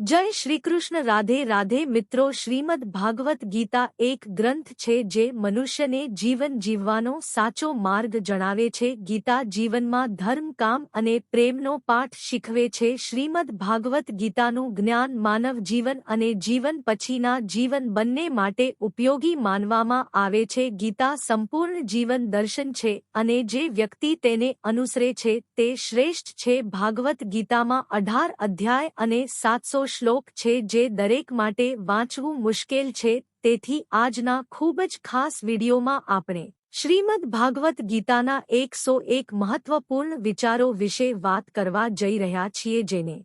જય શ્રી કૃષ્ણ રાધે રાધે. મિત્રો, શ્રીમદ ભાગવત ગીતા એક ગ્રંથ છે જે મનુષ્યને જીવન જીવવાનો સાચો માર્ગ જણાવે છે. ગીતા જીવનમાં ધર્મ, કામ અને પ્રેમનો પાઠ શીખવે છે. શ્રીમદ ભાગવત ગીતાનું જ્ઞાન માનવ જીવન અને જીવન પછીના જીવન બંને માટે ઉપયોગી માનવામાં આવે છે. ગીતા સંપૂર્ણ જીવન દર્શન છે અને જે વ્યક્તિ તેને અનુસરે છે તે શ્રેષ્ઠ છે. ભાગવત ગીતામાં અઢાર અધ્યાય અને સાતસો શ્લોક છે જે દરેક માટે વાંચવું મુશ્કેલ છે, તેથી આજના ખૂબ જ ખાસ વિડીયોમાં આપણે શ્રીમદ ભાગવત ગીતાના એકસો એક મહત્વપૂર્ણ વિચારો વિશે વાત કરવા જઈ રહ્યા છીએ, જેને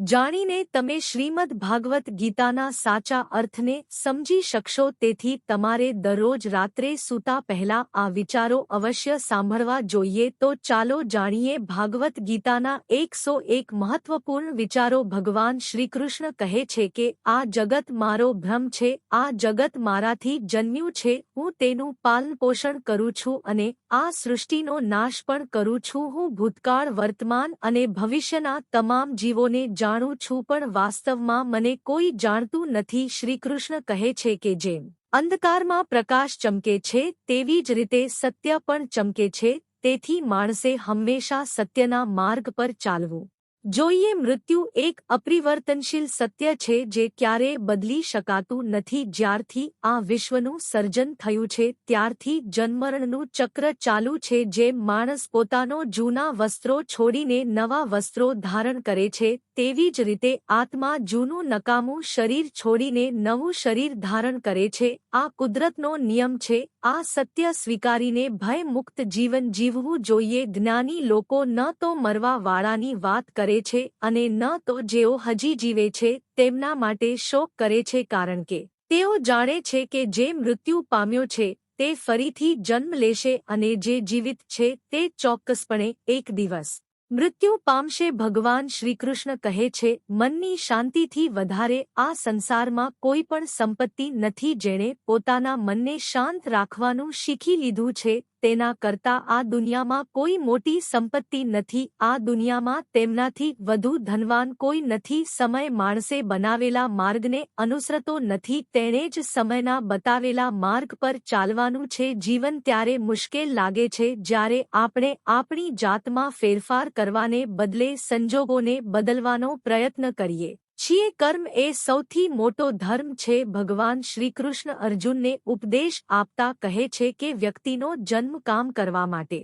જાણીને તમે શ્રીમદ ભાગવત ગીતાના સાચા અર્થને સમજી શકશો તેથી તમારે દરરોજ રાત્રે સૂતા પહેલા આ વિચારો અવશ્ય સાંભળવા જોઈએ તો ચાલો જાણીએ ભાગવત ગીતાના એકસો એક મહત્વપૂર્ણ વિચારો ભગવાન શ્રીકૃષ્ણ કહે છે કે, આ જગત મારો ભ્રમ છે, આ જગત મારાથી જન્મ્યું છે, હું તેનું પાલનપોષણ કરું છું અને આ સૃષ્ટિનો નાશ પણ કરું છું. હું ભૂતકાળ, વર્તમાન અને ભવિષ્યના તમામ જીવોને જાણ જાણું છું, પણ વાસ્તવમાં મને કોઈ જાણતું નથી. શ્રીકૃષ્ણ કહે છે કે જેમ અંધકારમાં પ્રકાશ ચમકે છે, તેવી જ રીતે સત્ય પણ ચમકે છે. તેથી માણસે હંમેશા સત્યના માર્ગ પર ચાલવું જોઈએ મૃત્યુ એક અપરિવર્તનશીલ સત્ય છે જે ક્યારે બદલી શકાતું નથી. જ્યારથી આ વિશ્વનું સર્જન થયું છે, ત્યારથી જન્મરણનું ચક્ર ચાલુ છે જે માણસ પોતાનો જૂના વસ્ત્રો છોડીને નવા વસ્ત્રો ધારણ કરે છે. તેવી જ રીતે આત્મા જૂનું નકામું શરીર છોડીને નવું શરીર ધારણ કરે છે. આ કુદરતનો નિયમ છે આ સત્ય સ્વીકારીને ભયમુક્ત જીવન જીવવું જોઈએ. જ્ઞાની લોકો ન તો મરવા વાળાની વાત કરે છે અને ન તો જેઓ હજી જીવે છે તેમના માટે શોક કરે છે. કારણ કે તેઓ જાણે છે કે જે મૃત્યુ પામ્યો છે તે ફરીથી જન્મ લેશે અને જે જીવિત છે તે ચોક્કસપણે એક દિવસ મૃત્યુ પામશે ભગવાન શ્રીકૃષ્ણ કહે છે, મનની શાંતિથી વધારે આ સંસારમાં કોઈ પણ સંપત્તિ નથી જેણે પોતાના મનને શાંત રાખવાનું શીખી લીધું છે તેના કરતા આ દુનિયામાં કોઈ મોટી સંપત્તિ નથી, આ દુનિયામાં તેમનાથી વધુ ધનવાન કોઈ નથી, સમય માણસે બનાવેલા માર્ગને અનુસરતો નથી, તેણે જ સમયના બતાવેલા માર્ગ પર ચાલવાનું છે, જીવન ત્યારે મુશ્કેલ લાગે છે, જ્યારે આપણે આપણી જાતમાં ફેરફાર કરવાને બદલે સંજોગોને બદલવાનો પ્રયત્ન કરીએ. છીએ કર્મ એ સૌથી મોટો ધર્મ છે. ભગવાન શ્રીકૃષ્ણ અર્જુનને ઉપદેશ આપતા કહે છે કે વ્યક્તિનો જન્મ કામ કરવા માટે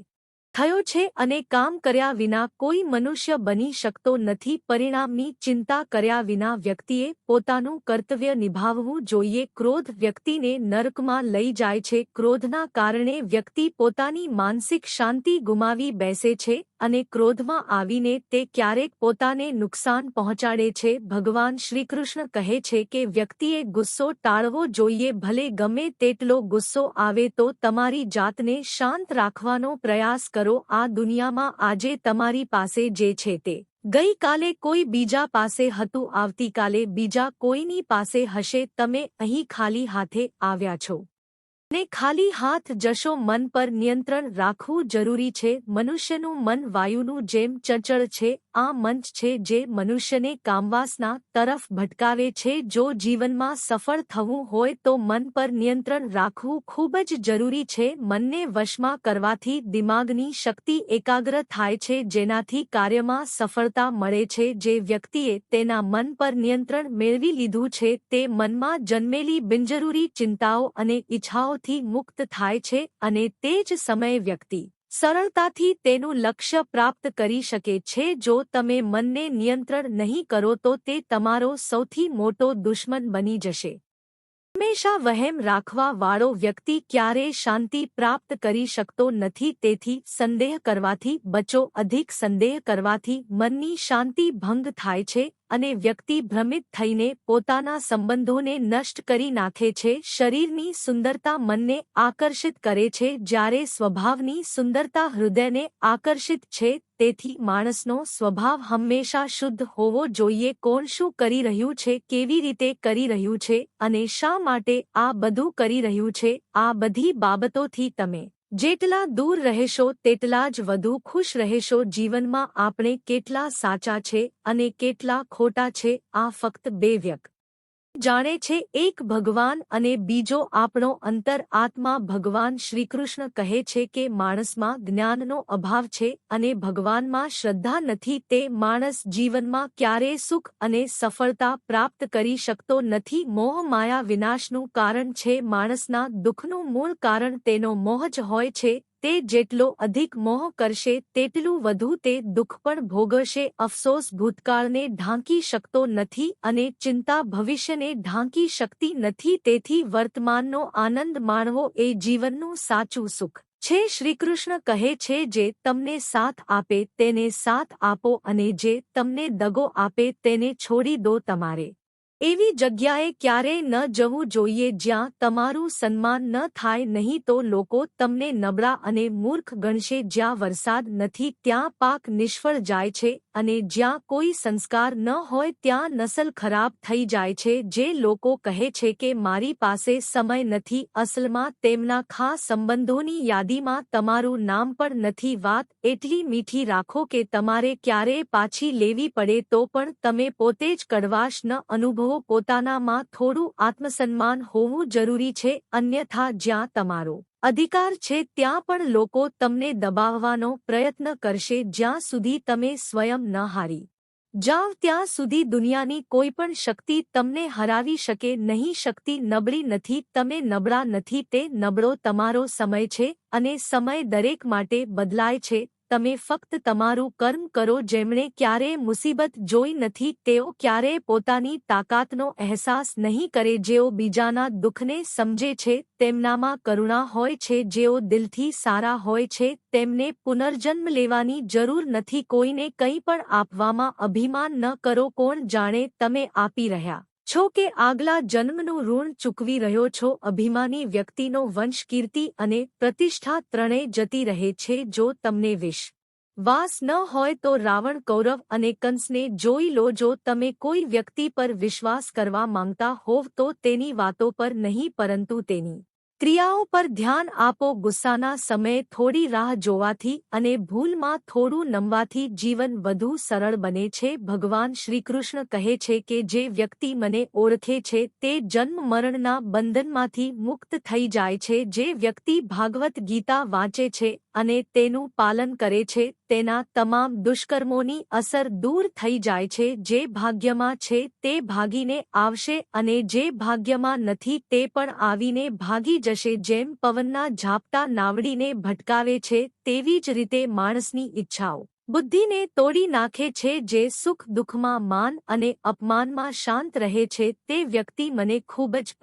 થયો છે અને કામ કર્યા વિના કોઈ મનુષ્ય બની શકતો નથી. પરિણામની ચિંતા કર્યા વિના વ્યક્તિએ પોતાનું કર્તવ્ય નિભાવવું જોઈએ. ક્રોધ વ્યક્તિને નરકમાં લઈ જાય છે. ક્રોધના કારણે વ્યક્તિ પોતાની માનસિક શાંતિ ગુમાવી બેસે છે અને ક્રોધમાં આવીને તે ક્યારેક પોતાને નુકસાન પહોંચાડે છે. ભગવાન શ્રીકૃષ્ણ કહે છે કે વ્યક્તિએ ગુસ્સો ટાળવો જોઈએ. ભલે ગમે તેટલો ગુસ્સો આવે તો તમારી જાતને શાંત રાખવાનો પ્રયાસ કરો. કરો, આ દુનિયામાં આજે તમારી પાસે જે છે તે. ગઈકાલે કોઈ બીજા પાસે હતું, આવતીકાલે બીજા કોઈની પાસે હશે, તમે અહીં ખાલી હાથે આવ્યા છો. ને ખાલી હાથ જશો મન પર નિયંત્રણ રાખવું જરૂરી છે. મનુષ્યનું મન વાયુનું જેમ ચંચળ છે, આ મંચ છે જે મનુષ્યને કામવાસના તરફ ભટકાવે છે. જો જીવનમાં સફળ થવું હોય તો મન પર નિયંત્રણ રાખવું ખૂબ જ જરૂરી છે. મનને વશમાં કરવાથી દિમાગની શક્તિ એકાગ્ર થાય છે, જેનાથી કાર્યમાં સફળતા મળે છે. જે વ્યક્તિએ તેના મન પર નિયંત્રણ મેળવી લીધું છે, તે મનમાં જન્મેલી બિનજરૂરી ચિંતાઓ અને ઈચ્છાઓ થી મુક્ત થાય છે અને તે જ સમયે વ્યક્તિ સરળતાથી તેનું લક્ષ્ય પ્રાપ્ત કરી શકે છે. જો તમે મનને નિયંત્રણ નહીં કરો તો તે તમારો સૌથી મોટો દુશ્મન બની જશે. હંમેશા વહેમ રાખવા વાળો વ્યક્તિ ક્યારેય શાંતિ પ્રાપ્ત કરી શકતો નથી. તેથી સંદેહ કરવાથી બચો. અધિક સંદેહ કરવાથી મનની શાંતિ ભંગ થાય છે અને વ્યક્તિ ભ્રમિત થઈને પોતાના સંબંધોને નષ્ટ કરી નાખે છે, શરીરની સુંદરતા મનને આકર્ષિત કરે છે, જ્યારે સ્વભાવની સુંદરતા હૃદયને આકર્ષિત છે, તેથી માણસનો સ્વભાવ હંમેશા શુદ્ધ હોવો જોઈએ, કોણ શું કરી રહ્યું છે, કેવી રીતે કરી રહ્યું છે, અને શા માટે આ બધું કરી રહ્યું છે, આ બધી બાબતોથી તમે જેટલા દૂર રહેશો, તેટલા જ વધુ ખુશ રહેશો. જીવનમાં આપણે કેટલા સાચા છે અને કેટલા ખોટા છે, આ ફક્ત બે વ્યક્ત જાણે છે એક ભગવાન અને બીજો આપણો અંતર આત્મા ભગવાન શ્રીકૃષ્ણ કહે છે કે માણસમાં જ્ઞાનનો અભાવ છે અને ભગવાનમાં શ્રદ્ધા નથી તે માણસ જીવનમાં ક્યારે સુખ અને સફળતા પ્રાપ્ત કરી શકતો નથી. મોહ માયા વિનાશનું કારણ છે માણસના દુઃખનું મૂળ કારણ તેનો મોહ જ હોય છે તે જેટલો અધિક મોહ કરશે તેટલું વધુ તે દુઃખ પણ ભોગવશે. અફસોસ ભૂતકાળને ઢાંકી શકતો નથી અને ચિંતા ભવિષ્યને ઢાંકી શકતી નથી. તેથી વર્તમાનનો આનંદ માણવો એ જીવનનું સાચું સુખ છે. શ્રીકૃષ્ણ કહે છે, જે તમને સાથ આપે તેને સાથ આપો અને જે તમને દગો આપે તેને છોડી દો તમારે. એવી જગ્યાએ ક્યારેય ન જવું જોઈએ જ્યાં તમારું સન્માન ન થાય, નહીં તો લોકો તમને નબળા અને મૂર્ખ ગણશે. જ્યાં વરસાદ નથી, ત્યાં પાક નિષ્ફળ જાય છે અને જ્યાં કોઈ સંસ્કાર ન હોય, ત્યાં નસલ ખરાબ થઈ જાય છે. જે લોકો કહે છે કે મારી પાસે સમય નથી, અસલમાં તેમના ખાસ સંબંધોની યાદીમાં તમારું નામ પણ નથી. વાત એટલી મીઠી રાખો કે તમારે ક્યારેય પાછી લેવી પડે તો પણ તમે પોતે જ કડવાશ ન અનુભવો. અનુભવો પોતાનામાં થોડું આત્મસન્માન હોવું જરૂરી છે, અન્યથા જ્યાં તમારો અધિકાર છે ત્યાં પણ લોકો તમને દબાવવાનો પ્રયત્ન કરશે, જ્યાં સુધી તમે સ્વયં ન હારી જાવ, ત્યાં સુધી દુનિયાની કોઈ પણ શક્તિ તમને હરાવી શકે નહીં, શક્તિ નબળી નથી, તમે નબળા નથી, તે નબળો તમારો સમય છે અને સમય દરેક માટે બદલાય છે તમે ફક્ત તમારું કર્મ કરો જેમણે ક્યારેય મુસીબત જોઈ નથી, તેઓ ક્યારેય પોતાની તાકાતનો અહેસાસ નહીં કરે, જેઓ બીજાના દુઃખને સમજે છે, તેમનામાં કરુણા હોય છે, જેઓ દિલથી સારા હોય છે, તેમને પુનર્જન્મ લેવાની જરૂર નથી, કોઈને કંઈ પણ આપવામાં અભિમાન ન કરો, કોણ જાણે તમે આપી રહ્યા. છો કે આગલા જન્મનું ઋણ ચૂકવી રહ્યો છો, અભિમાની વ્યક્તિનો વંશ કીર્તિ અને પ્રતિષ્ઠા ત્રણેય જતી રહે છે, જો તમને વિશ વાસ ન હોય તો રાવણ કૌરવ અને કંસને જોઈ લો, જો તમે કોઈ વ્યક્તિ પર વિશ્વાસ કરવા માંગતા હોવ તો તેની વાતો પર નહીં, પરંતુ તેની ક્રિયાઓ પર ધ્યાન આપો, ગુસ્સાના સમયે થોડી રાહ જોવાથી અને ભૂલમાં થોડું નમવાથી જીવન વધુ સરળ બને છે. ભગવાન શ્રીકૃષ્ણ કહે છે કે જે વ્યક્તિ મને ઓળખે છે તે જન્મ મરણના બંધનમાંથી મુક્ત થઈ જાય છે. જે વ્યક્તિ ભાગવત ગીતા વાંચે છે અને તેનું પાલન કરે છે, તેના તમામ દુષ્કર્મોની અસર દૂર થઈ જાય છે. જે ભાગ્યમાં છે તે ભાગીને આવશે અને જે ભાગ્યમાં નથી તે પણ આવીને ભાગી જશે જેમ પવનના ઝાપટા નાવડીને ભટકાવે છે તેવી જ રીતે માણસની ઈચ્છાઓ. બુદ્ધિને તોડી નાખે છે જે સુખ દુઃખમાં માન અને અપમાનમાં શાંત રહે છે તે વ્યક્તિ મને ખૂબ જ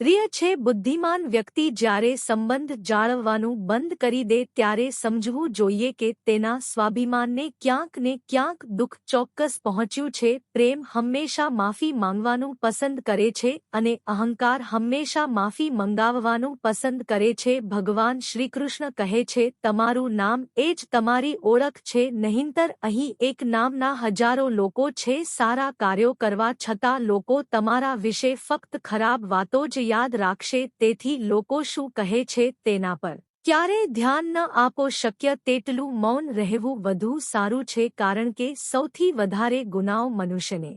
પ્રિય છે બુદ્ધિમાન વ્યક્તિ જ્યારે સંબંધ જાળવવાનું બંધ કરી દે ત્યારે સમજવું જોઈએ કે તેના સ્વાભિમાનને ક્યાંક ને ક્યાંક દુઃખ ચોક્કસ પહોંચ્યું છે, પ્રેમ હંમેશા માફી માંગવાનું પસંદ કરે છે અને અહંકાર હંમેશા માફી મંગાવવાનું પસંદ કરે છે. ભગવાન શ્રીકૃષ્ણ કહે છે, તમારું નામ એ જ તમારી ઓળખ છે, નહીંતર અહીં એક નામના હજારો લોકો છે, સારા કાર્યો કરવા છતાં લોકો તમારા વિશે ફક્ત ખરાબ વાતો જ યાદ રાખશે, તેથી લોકો શું કહે છે તેના પર. ક્યારેય ધ્યાન ન આપો શક્ય તેટલું મૌન રહેવું વધુ સારું છે, કારણ કે સૌથી વધારે ગુનાઓ મનુષ્યને.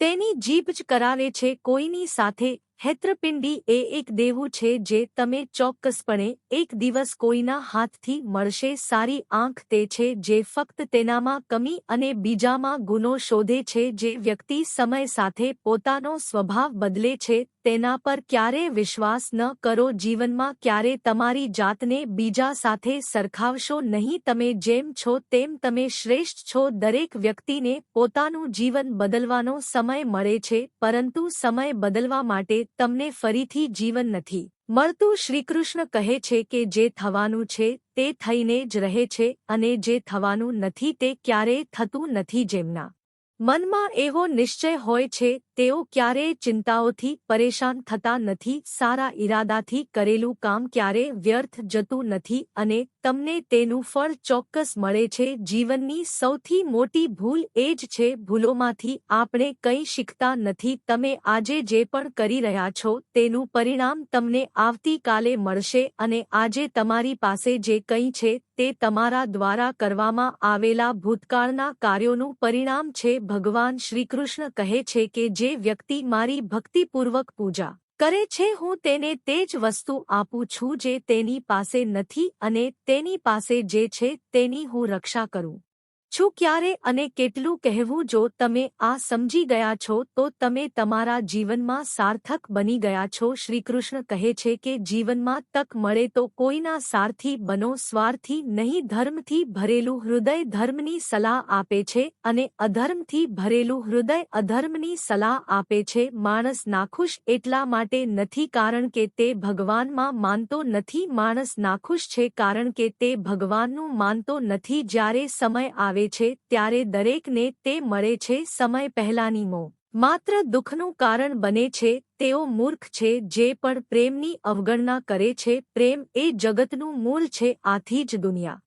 તેની જીભ જ કરાવે છે, કોઈની સાથે હેત્રપિંડી એ એક દેવું છે જે તમે ચોક્કસપણે એક દિવસ કોઈના હાથથી મળશે, સારી આંખ તે છે જે ફક્ત તેનામાં કમી અને બીજામાં ગુનો શોધે છે જે વ્યક્તિ સમય સાથે પોતાનો સ્વભાવ બદલે છે, તેના પર ક્યારે વિશ્વાસ ન કરો, જીવનમાં ક્યારે તમારી જાતને બીજા સાથે સરખાવશો નહીં, તમે જેમ છો તેમ તમે શ્રેષ્ઠ છો, દરેક વ્યક્તિને પોતાનું જીવન બદલવાનો સમય મળે છે, પરંતુ સમય બદલવા માટે તમને ફરીથી જીવન નથી. મળતું શ્રીકૃષ્ણ કહે છે કે જે થવાનું છે તે થઈને જ રહે છે અને જે થવાનું નથી તે ક્યારેય થતું નથી જેમના મનમાં એવો નિશ્ચય હોય છે તેઓ ક્યારેય ચિંતાઓથી પરેશાન થતા નથી, સારા ઈરાદાથી કરેલું કામ ક્યારેય વ્યર્થ જતું નથી અને તમને તેનું ફળ ચોક્કસ મળે છે. જીવનની સૌથી મોટી ભૂલ એ જ છે, ભૂલોમાંથી આપણે કંઈ શીખતા નથી. તમે આજે જે પણ કરી રહ્યા છો, તેનું પરિણામ તમને આવતીકાલે મળશે અને આજે તમારી પાસે જે કંઈ છે, તે તમારા દ્વારા કરવામાં આવેલા ભૂતકાળના કાર્યોનું પરિણામ છે. ભગવાન શ્રીકૃષ્ણ કહે છે કે જે વ્યક્તિ મારી ભક્તિપૂર્વક પૂજા કરે છે, હું તેને તે જ વસ્તુ આપું છું જે તેની પાસે નથી અને તેની પાસે જે છે, તેની હું રક્ષા કરું. છું ક્યારે અને કેટલું કહેવું જો તમે આ સમજી ગયા છો તો તમે તમારા જીવનમાં સાર્થક બની ગયા છો. શ્રીકૃષ્ણ કહે છે કે જીવનમાં તક મળે તો કોઈના સારથી બનો, સ્વાર્થી નહીં, ધર્મથી ભરેલું હૃદય ધર્મની સલાહ આપે છે અને અધર્મથી ભરેલું હૃદય અધર્મની સલાહ આપે છે. માણસ નાખુશ એટલા માટે નથી કારણ કે તે ભગવાનમાં માનતો નથી. માણસ નાખુશ છે કારણ કે તે ભગવાનનું માનતો નથી. જ્યારે સમય આવે આવે છે ત્યારે દરેકને તે મળે છે સમય પહેલાની મો. માત્ર દુઃખનું કારણ બને છે, તેઓ મૂર્ખ છે, જે પણ પ્રેમની અવગણના કરે છે, પ્રેમ એ જગતનું મૂળ છે, આથી જ દુનિયા.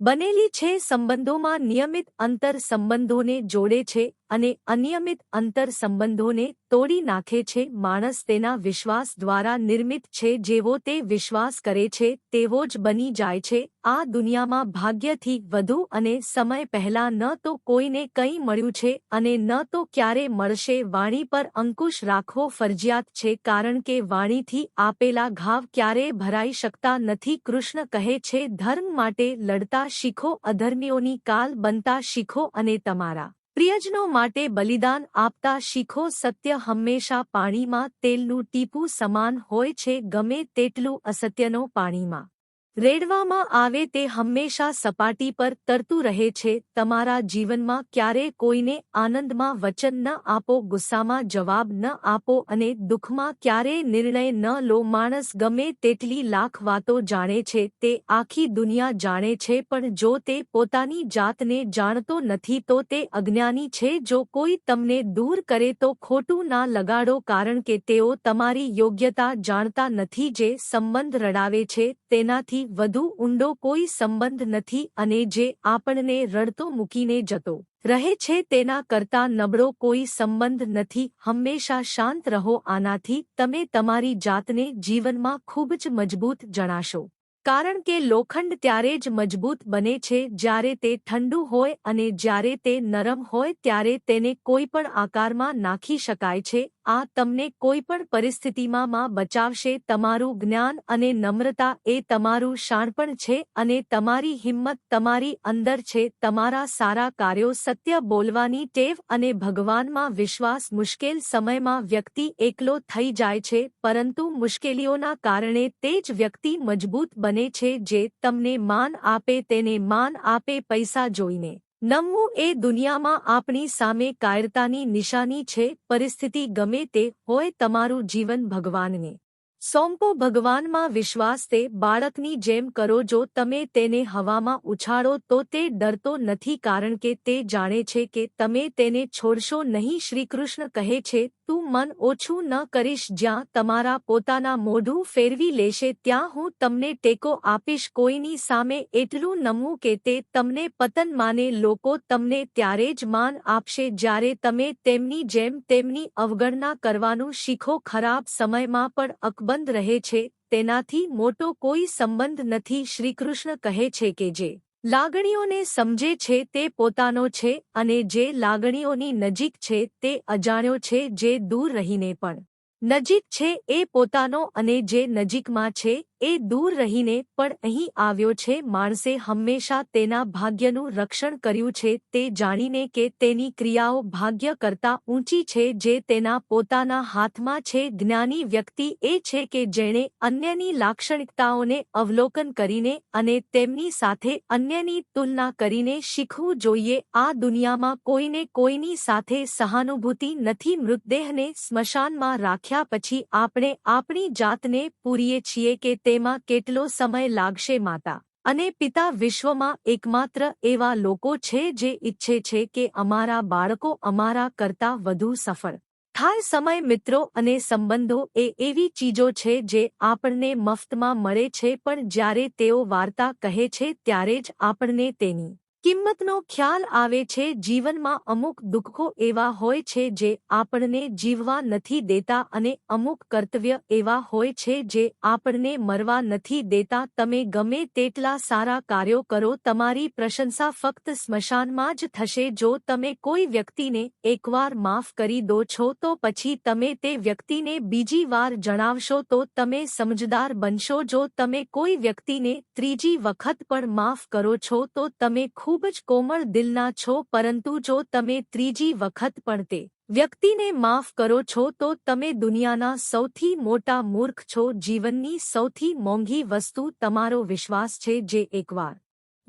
બનેલી છે સંબંધોમાં નિયમિત અંતર સંબંધોને જોડે છે અને અનિયમિત અંતર સંબંધોને તોડી નાખે છે. માણસ તેના વિશ્વાસ દ્વારા નિર્મિત છે. જેવો તે વિશ્વાસ કરે છે, તેવો જ બની જાય છે. આ દુનિયામાં ભાગ્યથી વધુ અને સમય પહેલા ન તો કોઈને કંઈ મળ્યું છે અને ન તો ક્યારે મળશે. વાણી પર અંકુશ રાખવો ફરજિયાત છે, કારણ કે વાણીથી આપેલા ઘાવ ક્યારેય ભરાઈ શકતા નથી. કૃષ્ણ કહે છે, ધર્મ માટે લડતા શીખો, અધર્મીઓની કાલ બનતા શીખો અને તમારા પ્રિયજનો માટે બલિદાન આપતા શીખો સત્ય હંમેશા પાણીમાં તેલનું ટીપું સમાન હોય છે ગમે તેટલું અસત્યનો પાણીમાં. રેડવામાં આવે તે હંમેશા સપાટી પર તરતું રહે છે, તમારા જીવનમાં ક્યારે કોઈને આનંદમાં વચન ન આપો, ગુસ્સામાં જવાબ ન આપો અને દુઃખમાં ક્યારે નિર્ણય ન લો. માણસ ગમે તેટલી લાખ વાતો જાણે છે, તે આખી દુનિયા જાણે છે, પણ જો તે પોતાની જાતને જાણતો નથી, તો તે અજ્ઞાની છે. જો કોઈ તમને દૂર કરે તો ખોટું ના લગાડો, કારણ કે તેઓ તમારી યોગ્યતા જાણતા નથી જે સંબંધ રડાવે છે. તેનાથી વધુ ઊંડો કોઈ સંબંધ નથી અને જે આપણને રડતો મૂકીને જતો. રહે છે તેના કરતા નબળો કોઈ સંબંધ નથી. હંમેશા શાંત રહો, આનાથી તમે તમારી જાતને જીવનમાં ખૂબ જ મજબૂત જણાશો. કારણ કે લોખંડ ત્યારે જ મજબૂત બને છે જ્યારે તે ઠંડુ હોય અને જ્યારે તે નરમ હોય ત્યારે તેને કોઈ પણ આકારમાં નાખી શકાય છે. આ તમને કોઈપણ પરિસ્થિતિમાં માં બચાવશે, તમારું જ્ઞાન અને નમ્રતા એ તમારું શાણપણ છે અને તમારી હિંમત તમારી અંદર છે, તમારા સારા કાર્યો સત્ય બોલવાની ટેવ અને ભગવાનમાં વિશ્વાસ મુશ્કેલ સમયમાં વ્યક્તિ એકલો થઈ જાય છે, પરંતુ મુશ્કેલીઓના કારણે તે જ વ્યક્તિ મજબૂત બને છે જે તમને માન આપે, તેને માન આપે પૈસા જોઈને. નમવું એ દુનિયામાં આપણી સામે કાયરતાની નિશાની છે, પરિસ્થિતિ ગમે તે હોય તમારું જીવન ભગવાનને. સોંપો ભગવાનમાં વિશ્વાસ તે બાળકની જેમ કરો જો તમે તેને હવામાં ઉછાળો તો તે ડરતો નથી કારણ કે તે જાણે છે કે તમે તેને છોડશો નહીં. શ્રીકૃષ્ણ કહે છે, તું મન ઓછું ન કરીશ, જ્યાં તમારા પોતાના મોઢું ફેરવી લેશે, ત્યાં હું તમને ટેકો આપીશ. કોઈની સામે એટલું નમવું કે તે તમને પતન માને, લોકો તમને ત્યારે જ માન આપશે જ્યારે તમે તેમની જેમ તેમની અવગણના કરવાનું શીખો. ખરાબ સમયમાં પણ અકબર સંબંધ રહે છે, તેનાથી મોટો કોઈ સંબંધ નથી, શ્રીકૃષ્ણ કહે છે કે જે લાગણીઓને સમજે છે, તે પોતાનો છે અને જે લાગણીઓની નજીક છે, તે અજાણ્યો છે, જે દૂર રહીને પણ નજીક છે, એ પોતાનો અને જે નજીકમાં છે એ દૂર રહીને પણ અહીં આવ્યો છે, માણસે હંમેશા તેના ભાગ્યનું રક્ષણ કર્યું છે, તે જાણીને કે તેની ક્રિયાઓ ભાગ્ય કરતા ઊંચી છે, જે તેના પોતાના હાથમાં છે. જ્ઞાની વ્યક્તિ એ છે કે જેણે અન્યની લાક્ષણિકતાઓને અવલોકન કરીને અને તેમની સાથે અન્યની તુલના કરીને શીખવું જોઈએ. આ દુનિયામાં કોઈને કોઈની સાથે સહાનુભૂતિ નથી, મૃતદેહને સ્મશાનમાં રાખ્યા પછી આપણે આપણી જાતને પૂરીએ છીએ કે તેમાં કેટલો સમય લાગશે માતા? અને પિતા વિશ્વમાં એકમાત્ર એવા લોકો છે જે ઈચ્છે છે કે અમારા બાળકો અમારા કરતા વધુ સફળ. થાય સમય મિત્રો અને સંબંધો એ એવી ચીજો છે જે આપણને મફતમાં મળે છે પણ જ્યારે તેઓ વાર્તા કહે છે ત્યારે જ આપણને તેની કિંમતનો ખ્યાલ આવે છે જીવનમાં અમુક દુઃખો એવા હોય છે જે આપણને જીવવા નથી દેતા અને અમુક કર્તવ્ય એવા હોય છે જે આપણને મરવા નથી દેતા. તમે ગમે તેટલા સારા કાર્યો કરો, તમારી પ્રશંસા ફક્ત સ્મશાનમાં જ થશે. જો તમે કોઈ વ્યક્તિને એકવાર માફ કરી દો છો, તો પછી તમે તે વ્યક્તિને બીજી વાર જણાવશો, તો તમે સમજદાર બનશો. જો તમે કોઈ વ્યક્તિને ત્રીજી વખત પણ માફ કરો છો, તો તમે ખૂબ જ કોમળ દિલના છો, પરંતુ જો તમે ત્રીજી વખત પણ તે વ્યક્તિને માફ કરો છો, તો તમે દુનિયાના સૌથી મોટા મૂર્ખ છો. જીવનની સૌથી મોંઘી વસ્તુ તમારો વિશ્વાસ છે, જે એકવાર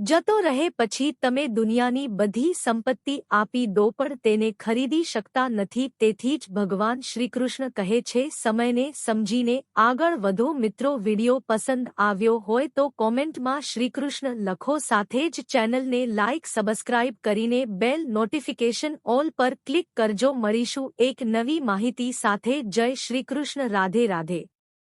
જતો રહે પછી તમે દુનિયાની બધી સંપત્તિ આપી દો પણ તેને ખરીદી શકતા નથી, તેથી જ ભગવાન શ્રીકૃષ્ણ કહે છે, સમયને સમજીને આગળ વધો. મિત્રો, વિડિયો પસંદ આવ્યો હોય તો કોમેન્ટમાં શ્રીકૃષ્ણ લખો, સાથે જ ચેનલને લાઇક સબસ્ક્રાઇબ કરીને બેલ નોટિફિકેશન ઓલ પર ક્લિક કરજો. મળીશું એક નવી માહિતી સાથે. જય શ્રીકૃષ્ણ. રાધે રાધે.